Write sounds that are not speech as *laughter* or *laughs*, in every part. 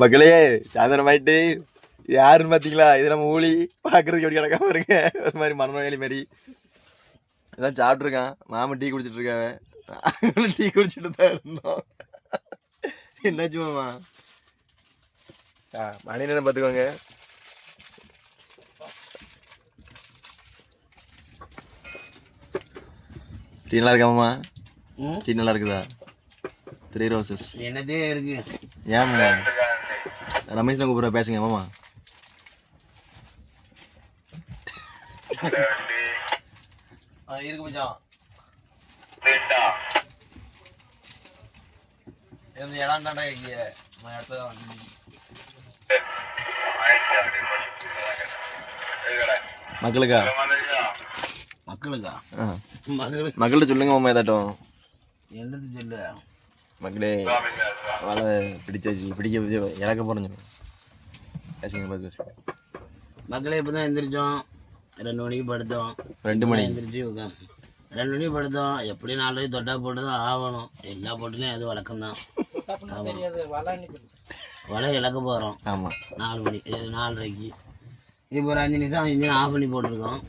மக்களே சாயந்தரமாயிட்டு யாருன்னு பார்த்தீங்களா இது நம்ம ஊழி பார்க்கறதுக்கு எப்படி கிடக்காம பாருங்க ஒரு மாதிரி மனநோயாளி மாதிரி அதான் சாப்பிட்ருக்கான் மாமா டீ குடிச்சிட்டு இருக்காங்க. டீ குடிச்சிட்டு தான் இருந்தோம். என்னாச்சு மாமா? ஆ மணி நேரம் பார்த்துக்கோங்க டீ நல்லா இருக்கா மாமா? டீ நல்லா இருக்குதா? த்ரீ ரோசஸ் என்னதே இருக்கு. ஏன் ரமேஷ் கூப்பிட்ற பேசுங்க மாமா இருக்கு மச்சான் இந்த இடம் தாண்டா இங்க நான் இடத்துல வந்து மக்களுக்கா மக்களுக்கா ஆ மக்களுக்கு மக்கள்கிட்ட சொல்லுங்க மாமா ஏதாட்டும் என்னது சொல்லு மக்களே வலை பிடிச்சாச்சு பிடிக்க பிடிக்க இறக்க பேசுங்க மக்களே இப்போ தான் எந்திரிச்சோம். ரெண்டு மணிக்கு படுத்தோம். ரெண்டு மணி. எந்திரிச்சு ரெண்டு மணிக்கு படுத்தோம். எப்படி நாலு தொட்டா போட்டு தான் ஆகணும். எல்லா போட்டுலையும் அது வழக்கம் தான் வலை இழக்க போகிறோம் ஆமாம் நாலு மணி இது நாலரைக்கு. இப்போ ஒரு அஞ்சு நிமிஷம் இன்ஜின் ஆஃப் பண்ணி போட்டிருக்கோம்.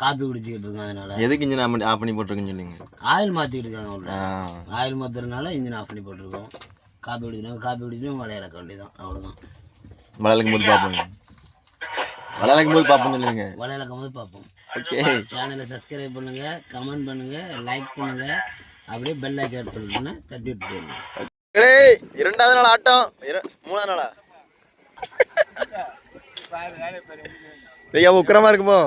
காப்பி குடிச்சிக்கிட்டு இருக்கோம் அதனால. எதுக்கு இன்ஜின் ஆஃப் பண்ணி ஆஃப் பண்ணி போட்டிருக்குன்னு சொல்லுங்க. ஆயில் மாற்றிக்கிட்டு இருக்காங்க உள்ள ஆயில் மாற்றுறதுனால இன்ஜின் ஆஃப் பண்ணி போட்டிருக்கோம். காப்பி குடிக்கணும். காப்பி குடிக்கணும் வலை இழக்க வேண்டியதான் அவ்வளோதான் வலை இழக்கும் போது பார்ப்போங்க வலை இழக்கும் போது பார்ப்போம் சொல்லுங்க. வலை இழக்கும் போது பார்ப்போம். ஓகே. சேனலை சப்ஸ்கிரைப் பண்ணுங்க கமெண்ட் பண்ணுங்க லைக் பண்ணுங்க. அப்படியே பெல் ஐக்கான் சொல்லுங்கன்னா தட்டி விட்டு போயிருங்க ஏய் இரண்டாவது நாள் ஆட்டம். மூணாவது நாளா? ஐயா உக்கிரமா இருக்குமோ?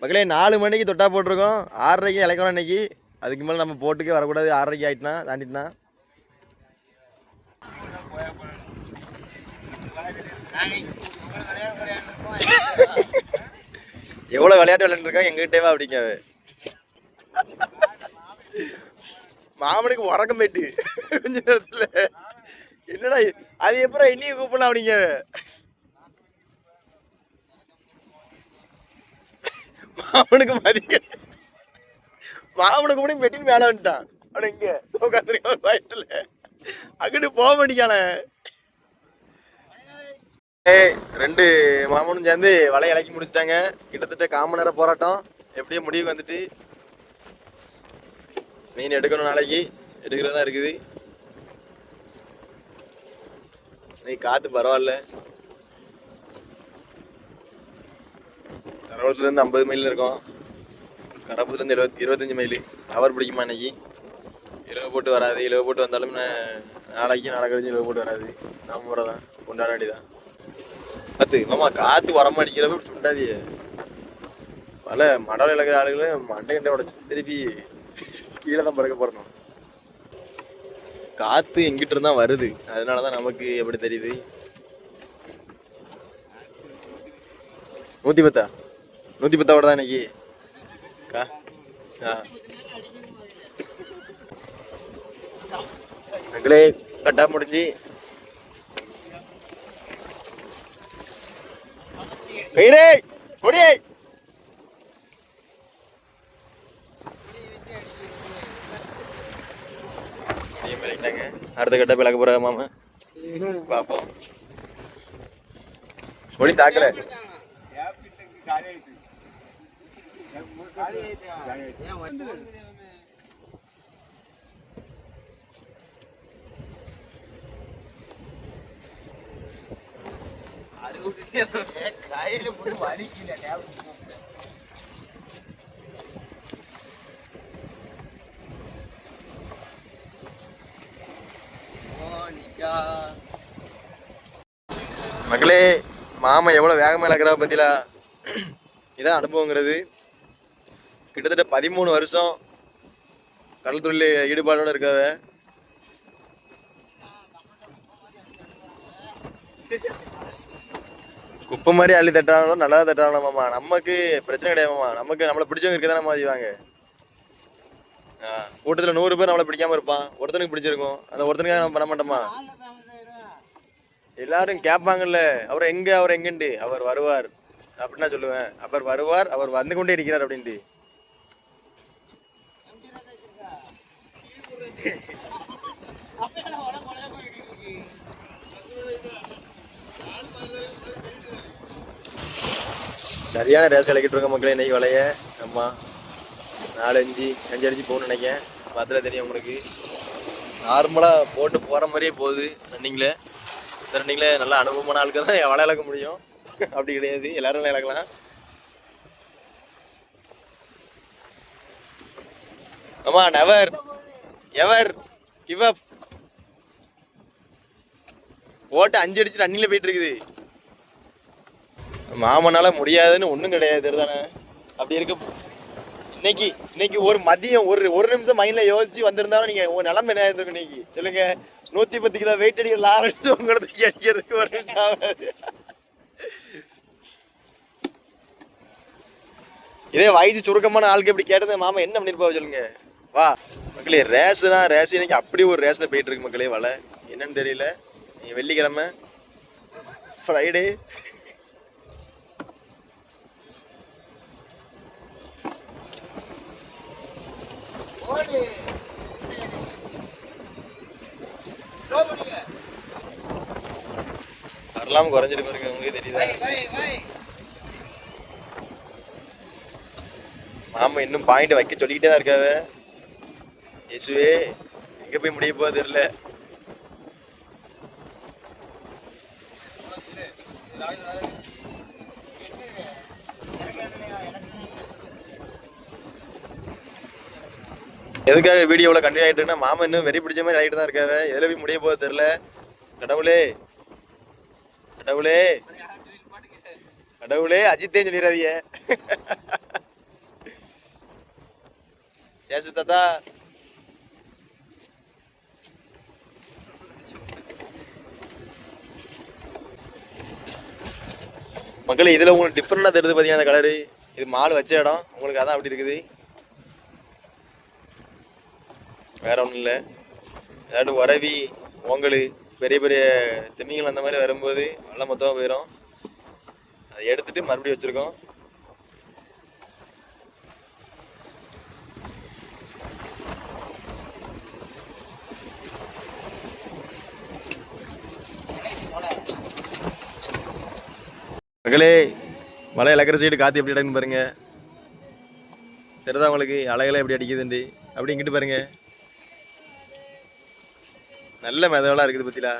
மக்களே நாலு மணிக்கு தொட்டா போட்டிருக்கோம். ஆறரைக்கு இழைக்கிறோம் இன்னைக்கு. அதுக்கு மேலே நம்ம போட்டுக்கே வரக்கூடாது. ஆறரைக்கு ஆயிட்டுனா தாண்டிட்டுனா. எவ்வளோ விளையாட்டு விளையாண்டுருக்கோம் எங்கிட்டேவா அப்படிங்க மாமனுக்கு உறக்கம் போயிட்டு. கொஞ்ச நேரத்தில். என்னடா அது எப்பறம் என்னைய கூப்பிடலாம் அப்படிங்க மாமனுக்கு மதிய மாமனுக்கு முடியும் வெட்டின்னு மேலே வந்துட்டான். அவன் இங்கே உட்காந்துருக்கான் வயிற்றுல அங்கிட்டு போக மாட்டேங்கானே ஏய் ரெண்டு மாமனும் சேர்ந்து வலையை இலக்கி முடிச்சிட்டாங்க. கிட்டத்தட்ட காம நேரம் போராட்டம். எப்படியும் முடிவு வந்துட்டு மீன் எடுக்கணும் நாளைக்கு. எடுக்கிறதா இருக்குது. நீ காற்று பரவாயில்ல. கரவலத்துலேருந்து ஐம்பது மைல் இருக்கோம். கரப்பத்துலேருந்து இருபத்தி இருபத்தஞ்சி மைல் அவர் பிடிக்குமா இன்னைக்கு? இலவு போட்டு வராது. இலவு போட்டு வந்தாலும் நாளைக்கு நாளைக்கு நாளை இலவு போட்டு வராது. நம்ம முறை தான் கொண்டாட வேண்டியதான் காத்து மாமா காற்று வரமாட்டேங்கிறப்ப இப்படி சுண்டாதியே பல மடல் இழக்கிற ஆளுகளும் மண்டை கண்டை உடச்சி திருப்பி கீழே தான் படுக்க போறணும். காற்று எங்கிட்ட இருந்தால் வருது. அதனால தான் நமக்கு எப்படி தெரியுது? நூற்றி பத்தா? நூத்தி பத்தாவோட தான் இன்னைக்கு. கா மக்களே கட்டா முடிஞ்சு. கயிறே கொடியே. அடுத்த கட்ட பிளக்க போற மாமா? பாப்போம். ஒளி தாக்கல. கையில் போட்டு வலிக்கல மக்களே மாமா எவ்வளவு வேகமா இழக்கிறா பத்திலா இதான் அனுபவங்கிறது. கிட்டத்தட்ட பதிமூணு வருஷம் கடல் தொழில் ஈடுபாடோடு இருக்காவ. குப்பை மாதிரி அள்ளி தட்டானோ நல்லா தட்டுறாங்களோ நமக்கு பிரச்சனை கிடையாதும்மா நமக்கு நம்மளை பிடிச்சவங்க இருக்க தானே செய்வாங்க. கூட்டத்தில் நூறு பேர் நம்மளை பிடிக்காம இருப்பான். ஒருத்தனுக்கு பிடிச்சிருக்கும். அந்த ஒருத்தனுக்காக நம்ம பண்ண மாட்டோமா? எல்லாரும் கேட்பாங்கல்ல. அவர் எங்க அவர் எங்கன்ட்டு. அவர் வருவார். அப்படின்னு நான் சொல்லுவேன். அவர் வருவார் அவர் வந்து கொண்டே இருக்கிறார் அப்படின்ட்டு. சரியான ரேஸ் கலக்கிட்டு இருக்க மக்களே இன்னைக்கு வலைய அம்மா நாலு அஞ்சு அஞ்சு அடிச்சு போகணும்னு நினைக்கேன் பார்த்துல தெரியும் உங்களுக்கு. நார்மலாக போட்டு போகிற மாதிரியே போகுது ரன்னிங்கில் இந்த ரன்னிங்கில் நல்ல அனுபவமான ஆளுக்கு தான் வலை இழக்க முடியும். அப்படி கிடையாது. எல்லாரும் இழக்கலாம் அம்மா நெவர் எவர் கிவ் அப் போட்டு அஞ்சு அடிச்சு ரன்னிங்கில் போயிட்டு இருக்குது. மாமனால முடியாதுன்னு ஒன்றும் கிடையாது தானே அப்படி இருக்க. இன்னைக்கு இன்னைக்கு ஒரு மதியம் ஒரு ஒரு நிமிஷம் மைண்டில் யோசிச்சு வந்திருந்தாலும் நீங்கள் உங்க நிலம என்ன இருந்திருக்கும் இன்னைக்கு? சொல்லுங்க. நூற்றி பத்து கிலோ வெயிட் அடிக்கிற லாரன்ஸ் உங்களுக்கு அடிக்கிறதுக்கு ஒரு நிமிஷம் ஆகாது. இதே வயசு சுருக்கமான ஆளுக்கு இப்படி கேட்டது மாமா என்ன பண்ணிருப்பா சொல்லுங்க. வா. மக்களே தான் ரேஸ் இன்னைக்கு அப்படி ஒரு ரேஸில் போயிட்டு இருக்கு மக்களே வலை. என்னன்னு தெரியல. நீங்கள் வெள்ளிக்கிழமை ஃப்ரைடே வரலாம் குறைஞ்சிட்டு பாருங்க உங்களுக்கு தெரியுதா? மாமா இன்னும் பாயிண்ட் வைக்க சொல்லிக்கிட்டே தான் இருக்காவ. இயேசுவே எங்க போய் முடிய போகுது தெரியல. எதுக்காக வீடியோவில் கண்டினியூ ஆகிட்டு இருக்குன்னா மாமா இன்னும் வெறி பிடிச்ச மாதிரி ஆகிட்டு தான் இருக்காரு. எதில் போய் முடிய போகுது தெரியல. கடவுளே. கடவுளே. கடவுளே அஜித்தே சொல்லிடாதீங்க சேசு தாத்தா. மக்களே இதில் உங்களுக்கு டிஃப்ரெண்டாக தெரியுது பார்த்தீங்கன்னா அந்த கலரு இது மால் வச்ச இடம். உங்களுக்கு அதான் அப்படி இருக்குது. வேற ஒன்றும் இல்லை. ஏதாவது உரவி ஓங்கல் பெரிய பெரிய திமிங்கல் அந்த மாதிரி வரும்போது நல்ல மொத்தமாக போயிடும் அதை எடுத்துட்டு மறுபடியும் வச்சுருக்கோம். மகளே மலை இழக்கிற சைடு காற்று எப்படி அடக்குன்னு பாருங்கள் தெரியுதா உங்களுக்கு? அலைகளை எப்படி அடிக்குதுண்டு அப்படி இங்கிட்டு பாருங்கள் நல்ல மெதவெல்லாம் இருக்குது பத்திலா.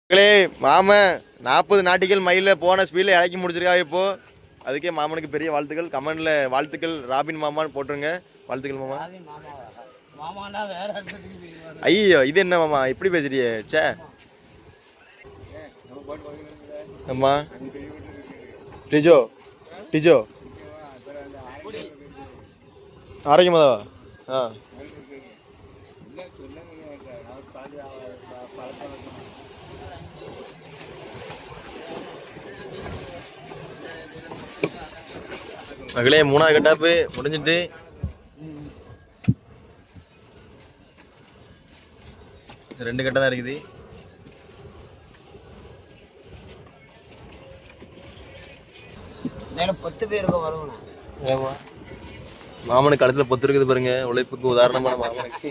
மக்களே மாமன் நாற்பது நாட்டிகள் மைலில் போன ஸ்பீடில் இறக்கி முடிச்சிருக்கா இப்போ. அதுக்கே மாமனுக்கு பெரிய வாழ்த்துக்கள். கமெண்ட்ல வாழ்த்துக்கள். ராபின் மாமான்னு போட்டுருங்க. வாழ்த்துக்கள் மாமா. ஐயோ இது என்ன மாமா? இப்படி பேசுறியே? ச்சே. அம்மா. டிஜோ டிஜோ. ஆரோக்கியமாதாவா? மகளே மூணாவது கட்டாப்பு முடிஞ்சிட்டு. ரெண்டு கட்டம் தான் இருக்குது. பத்து பேருக்கு ஆமா. மாமனுக்கு கழுத்துல பொத்து இருக்குது பாருங்க. உழைப்புக்கு உதாரணமான மாமனுக்கு.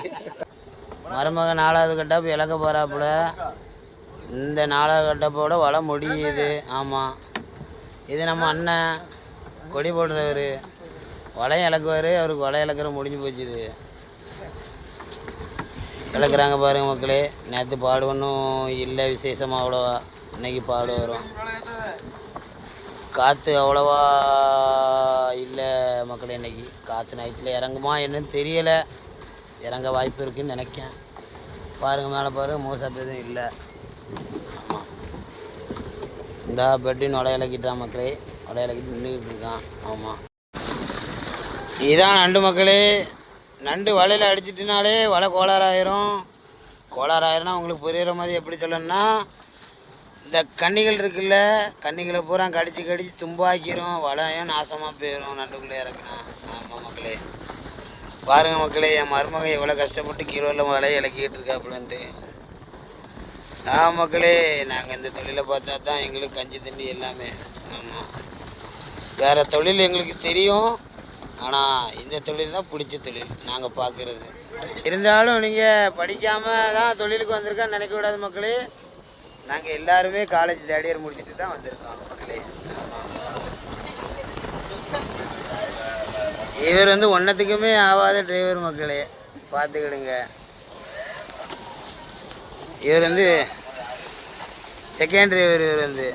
மருமக நாலாவது கட்டப்பு இழக்க போகிறாப்புல இந்த நாலாவது கட்டப்போட வள முடியுது. ஆமாம் இது நம்ம அண்ணன். கொடி போடுறவர். வலையும் இழக்குவார். அவருக்கு வலை இழக்கிற முடிஞ்சு போச்சு இது இழக்கிறாங்க பாருங்க மக்களே. நேற்று பாடு ஒன்றும் இல்லை விசேஷமாக அவ்வளோவா. இன்னைக்கு பாடு வரும். காற்று அவ்வளோவா இல்லை மக்களே இன்னைக்கு காற்று நைட்டில் இறங்குமா என்னன்னு தெரியலை. இறங்க வாய்ப்பு இருக்குன்னு நினைக்கேன். பாருங்கள் மேலே பாரு மோசம் எதுவும் இல்லை. ஆமாம் இந்த பெட்டின் வலை இலக்கிட்டான் மக்களே. வலை இலக்கிட்டு நின்றுக்கிட்டு இருக்கான். ஆமாம் இதுதான் நண்டு மக்களே. நண்டு வலையில் அடிச்சிட்டினாலே வலை கோளாறாயிரும். கோளாறாயிரும்னா உங்களுக்கு புரிகிற மாதிரி எப்படி சொல்லணும்னா இந்த கன்னிகள் இருக்குல்ல கன்னிகளை பூரா கடிச்சு கடிச்சு தும்பாக்கிரும் வலையும் நாசமாக போயிடும் நண்டுக்குள்ளே இறக்குனா. ஆமாம் மக்களே. பாருங்க மக்களே என் மருமகன் எவ்வளோ கஷ்டப்பட்டு கீரோவில் வலையை இலக்கிட்டு இருக்காப்புலன்ட்டு. ஆ மக்களே நாங்கள் இந்த தொழிலை பார்த்தா தான் எங்களுக்கு கஞ்சி தண்ணி எல்லாமே. ஆமாம் வேறு தொழில் எங்களுக்கு தெரியும். ஆனால் இந்த தொழில் தான் பிடிச்ச தொழில் நாங்கள் பார்க்குறது. இருந்தாலும் நீங்கள் படிக்காமல் தான் தொழிலுக்கு வந்திருக்கான்னு நினைக்கக்கூடாது மக்களே. நாங்கள் எல்லாருமே காலேஜ் தேர்ட் இயர் முடிச்சுட்டு தான் வந்திருக்கோம். மக்களே இவர் வந்து ஒன்றத்துக்குமே ஆகாத டிரைவர் மக்களே. பார்த்துக்கிடுங்க. இவர் வந்து செகண்ட் டிரைவர் இவர் வந்து.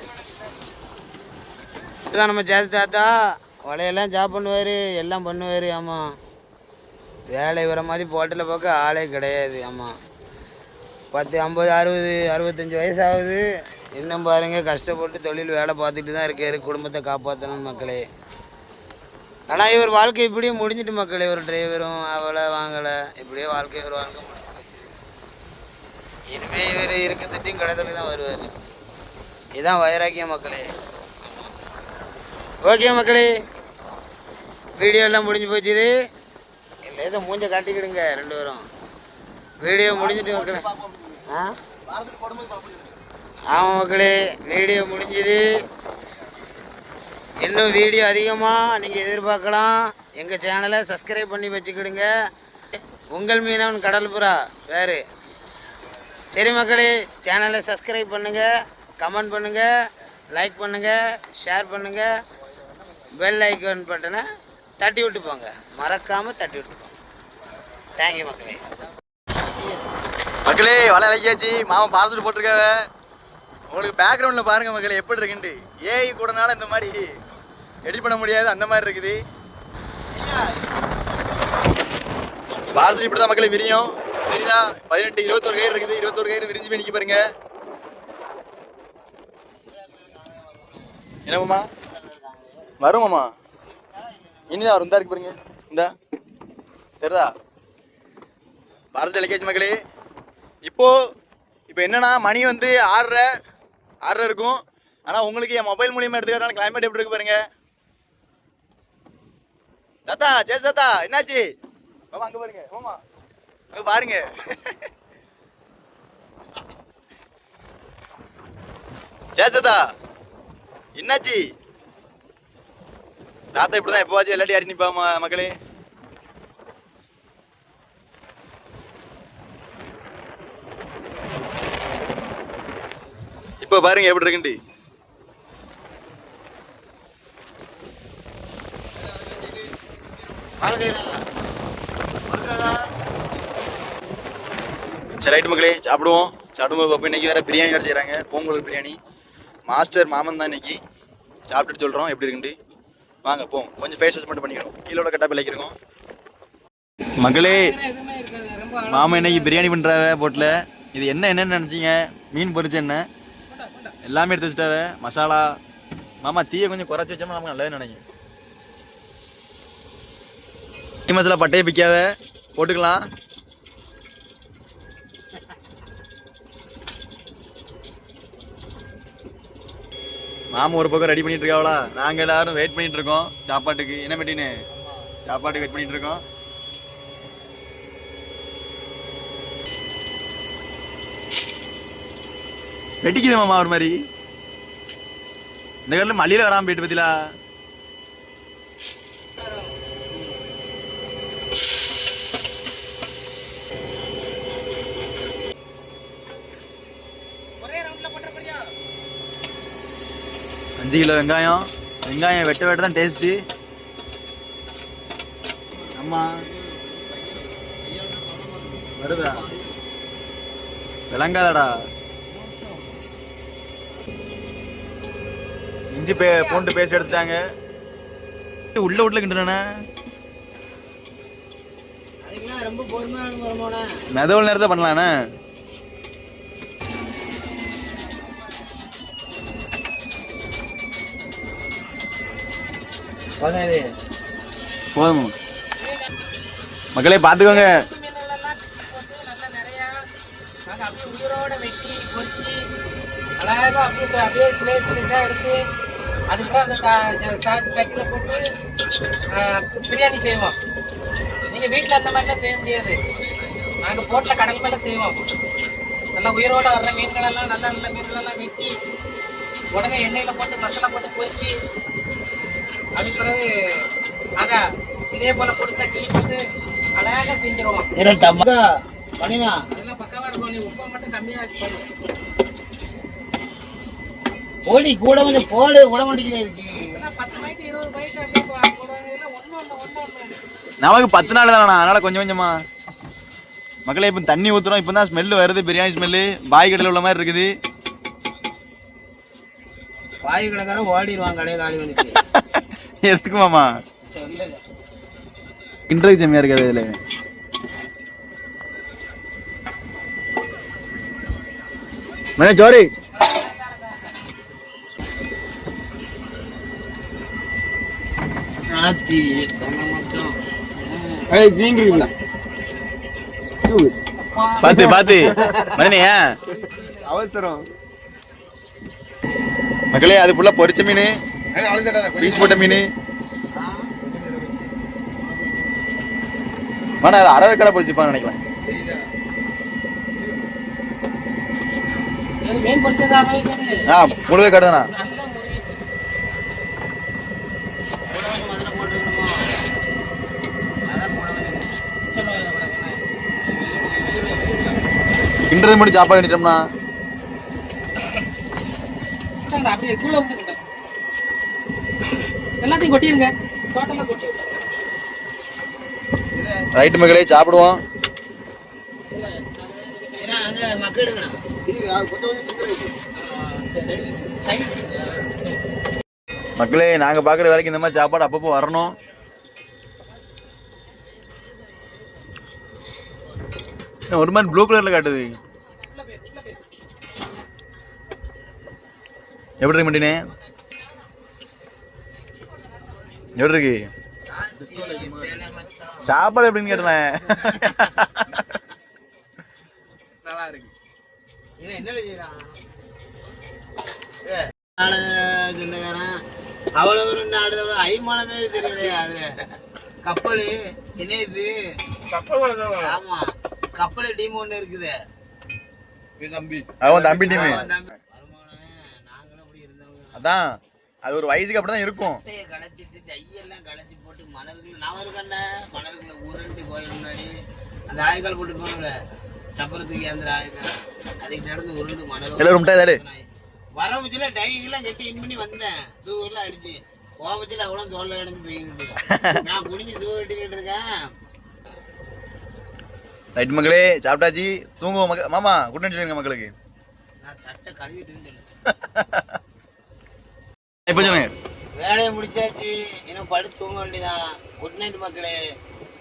இப்போதான் நம்ம ஜாதி தாத்தா வலையெல்லாம் ஜாப் பண்ணுவார் எல்லாம் பண்ணுவார் ஆமாம் வேலை வர மாதிரி போட்டில் பார்க்க ஆளே கிடையாது ஆமாம் பத்து ஐம்பது அறுபது அறுபத்தஞ்சி வயசாகுது. இன்னும் பாருங்க கஷ்டப்பட்டு தொழில் வேலை பார்த்துட்டு தான் இருக்காரு. குடும்பத்தை காப்பாற்றணும் மக்களே. ஆனால் இவர் வாழ்க்கை இப்படியே முடிஞ்சிட்டு மக்களே. ஒரு டிரைவரும் அவளை வாங்கலை. இப்படியே வாழ்க்கை ஒரு வாழ்க்கை முடிஞ்சு போச்சு இனிமே இவர் இருக்கிறதுட்டையும் கடைத்தொழில் தான் வருவார். இதுதான் வைராக்கிய மக்களே. ஓகே மக்களே. வீடியோ எல்லாம் முடிஞ்சு போச்சு இது. இல்லை ஏதோ மூஞ்ச காட்டிக்கிடுங்க ரெண்டு பேரும். வீடியோ முடிஞ்சிட்டு மக்களே. ஆமாம் மக்களே வீடியோ முடிஞ்சுது. இன்னும் வீடியோ அதிகமாக நீங்கள் எதிர்பார்க்கலாம். எங்கள் சேனலை சப்ஸ்கிரைப் பண்ணி வச்சுக்கிடுங்க. உங்கள் மீனவன் கடல்புறா வேறு. சரி மக்களே சேனலை சப்ஸ்கிரைப் பண்ணுங்கள் கமெண்ட் பண்ணுங்கள் லைக் பண்ணுங்கள் ஷேர் பண்ணுங்கள் பெல் ஐக்கன் பட்டனை தட்டி விட்டு போங்க. மறக்காமல் தட்டி விட்டு போங்க. தேங்க்யூ மக்களே. மக்களே வலை இலக்கியாச்சு மாமன் பார்சல் போட்டிருக்காவ. உங்களுக்கு பேக்ரவுண்டில் பாருங்க மக்களே எப்படி இருக்குன்ட்டு. ஏஐ கூடனால இந்த மாதிரி எடிட் பண்ண முடியாது அந்த மாதிரி இருக்குது. பாரசூட் இப்படி தான் மக்களே விரியும். தெரியுதா? பதினெட்டு இருபத்தொரு கயிறு இருக்குது. இருபத்தொரு கயிறு விரிஞ்சு போய் நிற்க பாருங்க. என்னமாம்மா வருமாம்மா இனிதான் வரும். இந்தா இருக்கு பாருங்க. இந்தா. தெரியுதா? பாரசூட் இலக்கியாச்சு மக்களே. இப்போது இப்போ என்னன்னா மணி வந்து ஆறரை ஆறரை இருக்கும். ஆனால் உங்களுக்கு என் மொபைல் மூலியமாக எடுத்துக்கிட்டாலும் கிளைமேட் எப்படி இருக்கு பாருங்க? தாத்தா ஜெய தாத்தா என்னாச்சு? மாமா அங்கே பாருங்க மாமா. அங்கே பாருங்க. ஜெய என்னாச்சு? தாத்தா இப்படிதான் எப்போவாச்சும் எல்லாட்டி யாரி மக்களே? இப்போ பாருங்க எப்படி இருக்குன்ட்டு. சரி ரைட்டு மக்களே சாப்பிடுவோம். சாப்பிடும்போது அப்போ இன்னைக்கு வேறு பிரியாணி வேறு செய்கிறாங்க பொங்கல் பிரியாணி. மாஸ்டர் மாமன் தான் இன்னைக்கு. சாப்பிட்டுட்டு சொல்கிறோம் எப்படி இருக்குன்ட்டு. வாங்க போவோம். கொஞ்சம் ஃபேஸ் வாஷ் மட்டும் பண்ணிக்கணும். கீழே உள்ள கட்டா பிள்ளைக்கிறோம் மகளே மாமா இன்னைக்கு பிரியாணி பண்ணுறாவ போட்டில். இது என்ன என்னன்னு நினச்சிங்க? மீன் பொரிச்ச என்ன எல்லாமே எடுத்து வச்சுட்டாவே மசாலா. மாமா தீயை கொஞ்சம் குறைச்சி வச்சோம்னா நமக்கு நல்லது நினைக்கும் டீ மசாலா பட்டையை பிக்காத. போட்டுக்கலாம். மாமா ஒரு பக்கம் ரெடி பண்ணிட்டு இருக்காவளா? நாங்கள் எல்லாரும் வெயிட் பண்ணிட்டு இருக்கோம். சாப்பாட்டுக்கு. என்ன பண்ணின்னு சாப்பாட்டுக்கு வெயிட் பண்ணிட்டு இருக்கோம். வெட்டிக்குது மாமா ஒரு மாதிரி. இந்த காலத்துல மல்லியில வராம போயிட்டு பத்திலா அஞ்சு கிலோ வெங்காயம். வெங்காயம் வெட்ட வெட்ட தான் டேஸ்ட்டு ஆமா வருதா? விளங்காதடா. இஞ்சி பே பூண்டு பேஸ்ட் எடுத்துட்டாங்க. உள்ள உள்ள கிண்டுறானே அதுக்கெல்லாம் ரொம்ப பொறுமையான நேரத்தை பண்ணலாண்ணே போதாது போதும். மக்களே பார்த்துக்கோங்க. அழகாக அப்படியே அப்படியே ஸ்லேஸாக எடுத்து அதுக்கப்புறம் அந்த சட்டியில் போட்டு பிரியாணி செய்வோம் நீங்கள் வீட்டில் அந்த மாதிரிலாம் செய்ய முடியாது நாங்கள் போட்டில் கடல் மேலே செய்வோம் நல்லா உயிரோட வர்ற மீன்களெல்லாம் நல்ல நல்ல மீன்களெல்லாம் வெட்டி உடனே எண்ணெயில் போட்டு மசாலா போட்டு பொரிச்சு அதுக்கு பிறகு அதை இதே போல் பொடிசா கிளி போட்டு அழகாக செஞ்சிருவோம் பண்ணினா அதெல்லாம் பக்கவா இருக்கும் நீ உப்பை மட்டும் கம்மியா வச்சுக்கணும் போடி கூட கொஞ்சம் போடு விட மாட்டேங்கிறேன் இதுக்கு நமக்கு பத்து நாள் தானே அதனால கொஞ்சம் கொஞ்சமா. மக்களே இப்போ தண்ணி ஊத்துறோம் இப்போ தான் ஸ்மெல்லு வருது பிரியாணி ஸ்மெல்லு பாய் கடையில் உள்ள மாதிரி இருக்குது. வாயு கடைக்காரன் ஓடிடுவான் கடையை காலி பண்ணிட்டு. *laughs* எதுக்கு மாமா? இன்ட்ரெஸ்ட் செம்மையா இருக்காது இதுல. மனே சோரி. மட்டும் பாத்து பாத்து. மனே அவசரம். மக்களே அது ஃபுல்லா பொரிச்ச மீன். பீஸ் போட்ட மீன். மன அது அரவை கடை பொரிச்சுப்பான்னு நினைக்கலாம் ஆ முழுவே கடை தானா நல்ல முறையில் முதல்ல போட்டுக்கணுமோ அதான் போட கிண்டது மட்டும் சாப்பாடு கட்டிட்டோம்னா எல்லாத்தையும் கொட்டிருங்க. டோட்டலாக கொட்டி ரைட்டு மக்களே சாப்பிடுவோம். மக்கள் எடுக்கணும் மக்களே நாங்க பாக்குற வேலைக்கு இந்த மாதிரி சாப்பாடு அப்பப்போ வரணும். ஒரு மாதிரி ப்ளூ கலர்ல காட்டுது. எப்படி இருக்கு மண்டினே? எப்படி இருக்கு? சாப்பாடு எப்படின்னு கேட்டேன். நல்லா இருக்கு. சொந்தக்காரன் அவ்வளவு ரெண்டு ஆடுதவளோ ஐமானமே தெரியலையே அது கப்பல் தினேஷு கப்பல். ஆமா. கப்பல் டீம் ஒண்ணு இருக்குது. தம்பி. அவன் தம்பி டீமு. அதான் அது ஒரு வயசுக்கு அப்படிதான் இருக்கும். கலத்திட்டு டையெல்லாம் கலத்தி போட்டு மணல்கள் நான் இருக்கேன்ல மணல்களை உருண்டு கோயில் முன்னாடி. அந்த ஆயுக்கால் போட்டு போனோம்ல. சப்பரத்துக்கு அந்த ஆயுக்கால் அதுக்கு நடந்து உருண்டு மணல் வர முச்சில டைகெல்லாம் கட்டி இன் பண்ணி வந்தேன். தூ எல்லாம் அடிச்சு ஓமச்சில அவ்வளோ தோல்ல அடைஞ்சு போய்கிட்டு. நான் குனிஞ்சு தூ கட்டிக்கிட்டு இருக்கேன். ரைட் மக்களே சாப்பிட்டாச்சு. தூங்குவோம் மக்க மாமா குட் நைட் சொல்லுங்க மக்களுக்கு. *laughs* இப்போ சொல்லுங்க. வேலையை முடிச்சாச்சு. இன்னும் படுத்து தூங்க வேண்டியதான் குட் நைட் மக்களே.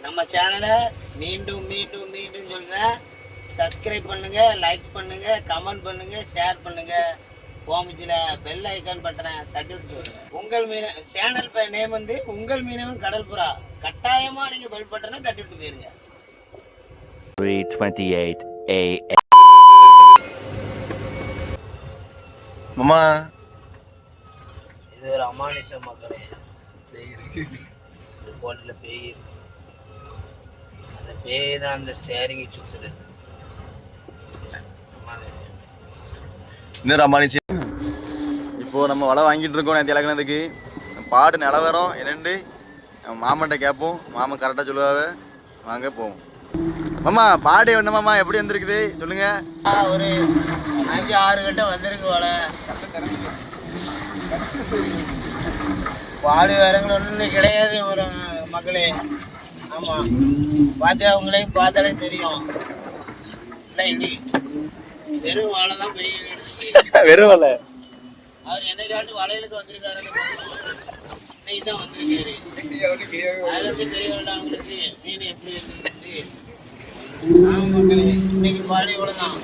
நம்ம சேனலை மீண்டும் மீண்டும் மீண்டும் சொல்கிறேன் சப்ஸ்கிரைப் பண்ணுங்க லைக் பண்ணுங்க கமெண்ட் பண்ணுங்க ஷேர் பண்ணுங்க. கோமிச்சில் பெல் ஐக்கான் பட்டனை தட்டி விட்டு. உங்கள் மீன சேனல் நேம் வந்து உங்கள் மீனவன் கடல் புறா கட்டாயமாக நீங்கள் பெல் பட்டனை தட்டி விட்டு போயிருங்க. 3:28 a.m. மாமா இது ஒரு அமானுஷ மக்களே இந்த பேய் இருக்கு. அந்த பேய் தான் அந்த ஸ்டேரிங்கை சுத்துறது அமானுஷம் இன்னும் ரமானிச்சு இப்போ நம்ம வலை வாங்கிட்டு இருக்கோம் நேற்று இலக்கினதுக்கு பாடு நிலவரம் நம்ம மாமன்ட்ட கேட்போம். மாமன் கரெக்டாக சொல்லுவாவே வாங்க போவோம். மாமா பாடு மாமா எப்படி வந்திருக்குது? சொல்லுங்க. ஒரு அஞ்சு ஆறு கட்ட வந்திருக்கு போல. பாடு வேறங்களும் ஒன்றும் கிடையாது ஒரு மக்களே. ஆமாம் பார்த்து அவங்களையும் பார்த்தாலே தெரியும். இல்லை இடி வெறும் வாழை தான் போய் *laughs* வெறும் வலை அவர் என்னை காட்டு வளையலுக்கு வந்திருக்காரு. இன்னைக்கு தான் வந்திருக்காரு அதுல இருந்து தெரிய வேண்டாம் உங்களுக்கு மீன் எப்படி இருக்கு மக்களே இன்னைக்கு பாடி இவ்வளவுதான்.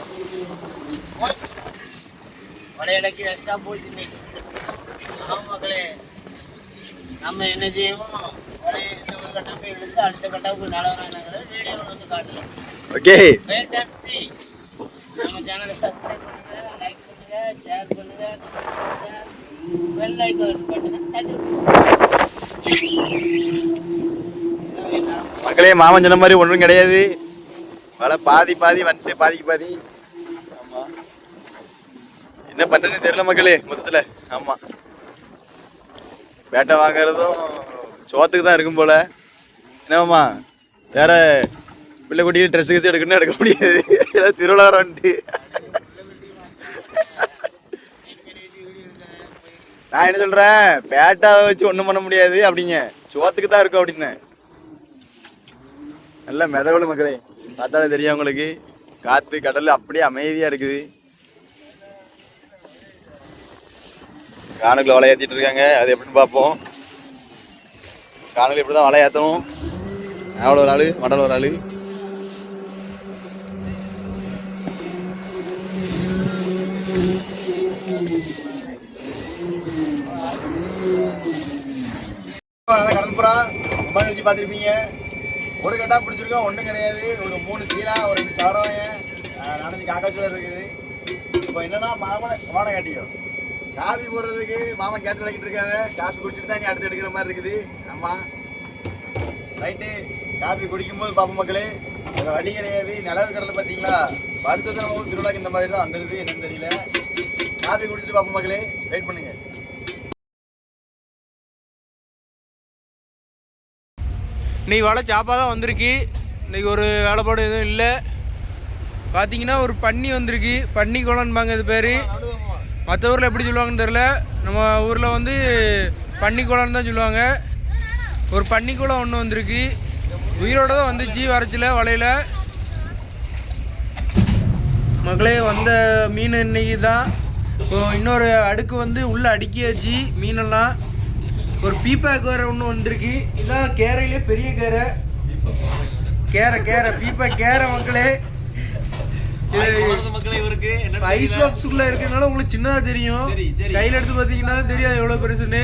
போச்சு. வளையலுக்கு எக்ஸ்ட்ரா போச்சு இன்னைக்கு. மக்களே. நம்ம என்ன செய்வோம்? வளைய இந்த ஒரு கட்டப்பை எடுத்து அடுத்த கட்டப்புக்கு நிலவரம் என்னங்கிறத வீடியோவில் வந்து காட்டுறோம். Okay wait and see. நம்ம சேனலை சப்ஸ்கிரைப் பண்ணுங்க லைக் பண்ணுங்க ஷேர் பண்ணுங்க பெல் ஐக்கான் பட்டனை தட்டி. மக்களே மாமன் சொன்ன மாதிரி ஒன்றும் கிடையாது. வலை பாதி பாதி வந்துட்டு பாதிக்கு பாதி. ஆமா. என்ன பண்றதுன்னு தெரியல மக்களே மொத்தத்துல. ஆமா. வேட்டை வாங்குறதும் சோத்துக்கு தான் இருக்கும் போல. என்னம்மா வேற பிள்ளை குட்டிக்கு ட்ரெஸ் கிஸ் எடுக்கணும்னு எடுக்க முடியாது. ஏதாவது திருவிழா வந்துட்டு நான் என்ன சொல்றேன்? பேட்டாவை வச்சு ஒண்ணும் பண்ண முடியாது அப்படிங்க. சோத்துக்கு தான் இருக்கும் அப்படின்னு. நல்ல மிதவளு மக்களே. பார்த்தாலே தெரியும் உங்களுக்கு? காற்று கடல் அப்படியே அமைதியாக இருக்குது. காணுக்குள்ள வலை ஏற்றிட்டு இருக்காங்க. அது எப்படின்னு பார்ப்போம். காணுக்குள்ள இப்படி தான் வலை ஏற்றணும் அவ்வளோ ஒரு ஆள் மடல் ஒரு ஆள். கடற்புறா ரொம்ப நினைச்சு பார்த்துருப்பீங்க. ஒரு கட்டா பிடிச்சிருக்கோம் ஒன்றும் கிடையாது. ஒரு மூணு சீலா ஒரு ரெண்டு சவரவாயன் நாலஞ்சு காக்காச்சூர் இருக்குது. இப்போ என்னன்னா மாமனை மாமனை காட்டியோ காஃபி போடுறதுக்கு மாமன் கேட்டு விளக்கிட்டு இருக்காங்க. காஃபி குடிச்சிட்டு தான் நீ அடுத்து எடுக்கிற மாதிரி இருக்குது. அம்மா ரைட்டு காஃபி குடிக்கும்போது பாப்போம் மக்களே. வேற வழி கிடையாது. நிலவு கடலை பார்த்தீங்களா? வருஷம் திருவிழாக்கு இந்த மாதிரி தான் வந்துடுது என்னன்னு தெரியல. காஃபி குடிச்சிட்டு பாப்போம் மக்களே. வெயிட் பண்ணுங்க. இன்றைக்கி வலை சாப்பாக தான் வந்திருக்கு. இன்னைக்கு ஒரு வேலைப்பாடு எதுவும் இல்லை. பார்த்தீங்கன்னா ஒரு பன்னி வந்திருக்கு. பன்னி குளம்பாங்க இது பேர். மற்ற ஊரில் எப்படி சொல்லுவாங்கன்னு தெரில நம்ம ஊரில் வந்து பன்னி குளம்னு தான் சொல்லுவாங்க. ஒரு பன்னி குளம் ஒன்று வந்திருக்கு. உயிரோடு தான் வந்துச்சு வரச்சில வலையில். மகளே வந்த மீன் இன்னைக்கு தான் இப்போ இன்னொரு அடுக்கு வந்து உள்ளே அடுக்கியாச்சு மீனெல்லாம். ஒரு பீப்பாக்கு வேற ஒன்று வந்திருக்கு. இதான் கேரையிலே பெரிய கேரை. கேரை கேரை பீப்பா கேரை மக்களே. மக்களே இவருக்கு. ஐஸ் பாக்ஸுக்குள்ள இருக்கிறதுனால உங்களுக்கு சின்னதா தெரியும். கையில எடுத்து பார்த்தீங்கன்னா தெரியாது எவ்வளவு பெருசுன்னு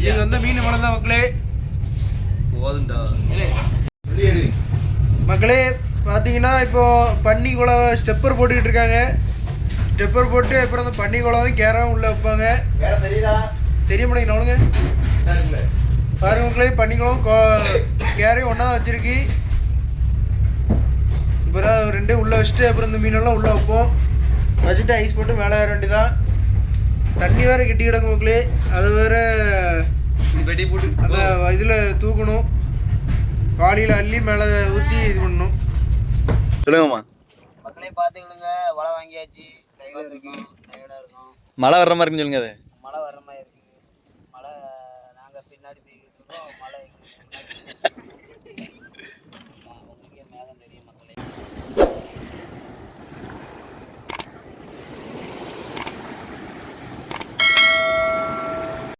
இது வந்து மீன் தான் மக்களே. மக்களே பார்த்தீங்கன்னா இப்போ பன்னி குழவை ஸ்டெப்பர் போட்டுக்கிட்டு இருக்காங்க. ஸ்டெப்பர் போட்டு அப்புறம் அந்த பன்னி குழவும் கேராவும் உள்ள வைப்பாங்க. வேற தெரியுதா? தெரிய மாட்டேங்க நவனுங்க இல்ல பாருங்க மக்களே பன்னிக்குளம் கேரையும் ஒன்றா தான் வச்சிருக்கு. அப்புறம் ரெண்டே உள்ளே வச்சுட்டு அப்புறம் இந்த மீனெல்லாம் உள்ளே வைப்போம். வச்சுட்டு ஐஸ் போட்டு மேலே ஏற வேண்டியதான் தண்ணி வேற கெட்டி கிடக்கும் மக்களே. அது வேற வெட்டி போட்டு. அந்த இதில் தூக்கணும். வாளியில் அள்ளி மேலே ஊற்றி இது பண்ணணும். சொல்லுங்கம்மா. மக்களே பார்த்துக்கிடுங்க வலை வாங்கியாச்சு. கையில் இருக்கும். மழை வர்ற மாதிரி இருக்குன்னு சொல்லுங்க அது. மழை வர்ற மாதிரி இருக்குது